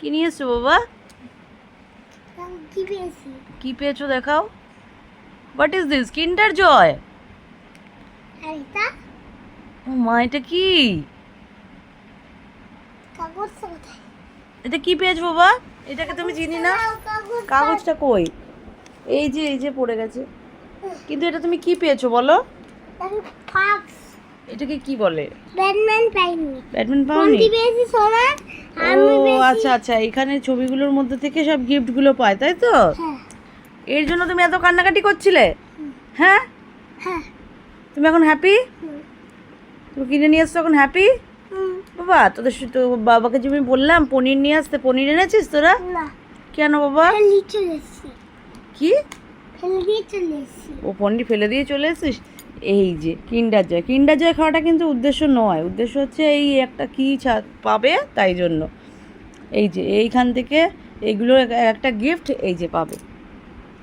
কি নিয়ে এসছো বাবা? কি পেয়েছ দেখাও। What is this Kinder Joy? মা, এটা কি? এটা কি পেয়েছ বাবা? এটাকে তুমি চিনি না? কাগজটা কই? এই যে এই যে পড়ে গেছে। কিন্তু এটা তুমি কি পেয়েছ বলো? এটাকে কি বলে? ব্যাটম্যান পাইনি। ব্যাডমিন্টন পাওনি? পেয়েছি সোনা। আমি ও আচ্ছা আচ্ছা এখানে ছবিগুলোর মধ্যে থেকে সব গিফটগুলো পায় তাই তো? হ্যাঁ। এর জন্য তুমি এত কান্নাকাটি করছিলে? হ্যাঁ? হ্যাঁ। তুমি এখন হ্যাপি তুমি কিনে নিয়ে এসছো এখন হ্যাপি বাবা তোদের তো বাবাকে যে আমি বললাম পনির নিয়ে আসতে পনির এনেছিস তোরা? না। কেন বাবা? কি? ও পনির ফেলে দিয়ে চলে এসেছিস? এই যে কিন্ডার জয়। কিন্ডার জয় খাওয়াটা কিন্তু উদ্দেশ্য নয়। উদ্দেশ্য হচ্ছে এই একটা কি পাবে তাই জন্য। এই যে এইখান থেকে এইগুলো একটা গিফট এই যে পাবে।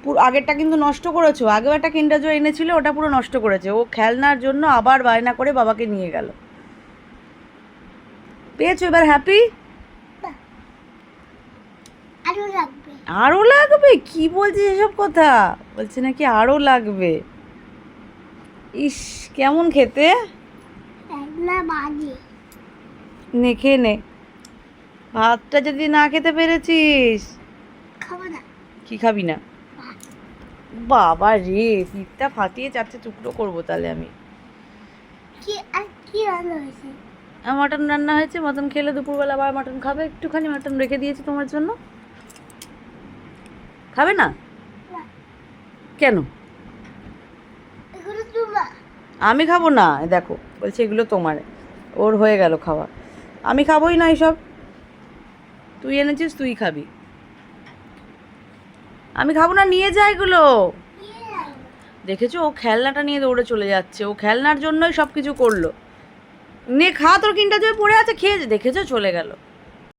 পুরো আগেরটা কিন্তু নষ্ট করেছ। আগেও একটা কিন্ডার জয় এনেছিল ওটা পুরো নষ্ট করেছে। ও খেলনার জন্য আবার বায়না করে বাবাকে নিয়ে গেল। পেয়েছ এবার হ্যাপি আরও লাগবে। আরও লাগবে? কি বলছিস এসব কথা? বলছে নাকি আরও লাগবে। ইস কেমন খেতে? না খেয়ে নে। ভাতটা যদি না খেতে পেরেছিস? খাব না। কি খাবি না? বাবা রে পিঠটা ফাটিয়ে চারটে টুকরো করব তাহলে আমি। কি আর কি রান্না হয়েছে? মাটন রান্না হয়েছে মটন খেলে দুপুরবেলা আবার মাটন খাবে। একটুখানি মাটন রেখে দিয়েছি তোমার জন্য। খাবে না। কেন? আমি খাব না দেখো, বলছে এগুলো তোমার, ওর হয়ে গেল খাওয়া। আমি খাবোই না এইসব তুই এনেছিস, তুই খাবি। আমি খাব না, নিয়ে যা এগুলো। দেখেছ, ও খেলনাটা নিয়ে দৌড়ে চলে যাচ্ছে। ও খেলনার জন্যই সব কিছু করল। নে, খা, তোর কিনটা জয় পড়ে আছে, খেয়ে দেখেছ, চলে গেল।